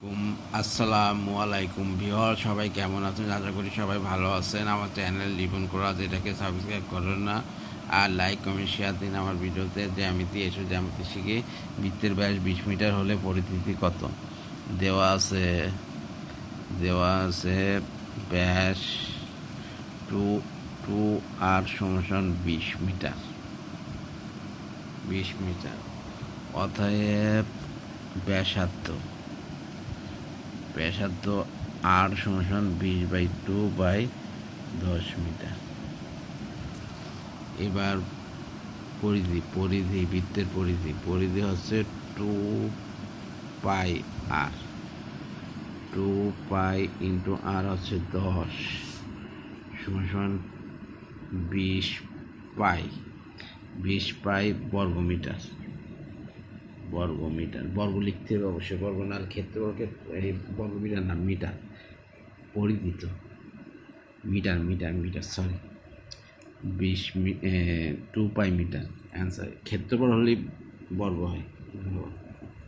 আসসালামু আলাইকুম ভিওর সবাই কেমন আছেন? আশা করি সবাই ভালো আছেন। আমার চ্যানেল লিপন করা যেটাকে সাবস্ক্রাইব করেন না। আর লাইক কমেন্ট শেয়ার দিন আমার ভিডিওতে, জ্যামিতি এসো, জ্যামিতি শিখে বৃত্তের ব্যাস বিশ মিটার হলে পরিস্থিতি কত? দেওয়া আছে দেওয়া আছে ব্যাস টু টু আর সমান বিশ মিটার। বিশ মিটার। অতএব ব্যাসার্ধ। ব্যাসার্ধ আর সমান বিশ বাই টু বাই দশ মিটার। এবার পরিধি পরিধি, বৃত্তের পরিধি। পরিধি হচ্ছে টু পাই আর টু পাই ইন্টু আর হচ্ছে দশ সমান বিশ পাই বিশ পাই বর্গমিটার। বর্গ মিটার বর্গ লিখতে হবে অবশ্যই। বর্গ না ক্ষেত্রফলকে এই বর্গ মিটার না মিটার। পরিমিত মিটার মিটার মিটার সরি বিশ টু পাই মিটার অ্যান্সার ক্ষেত্রফল হলেই বর্গ হয়। ধন্যবাদ।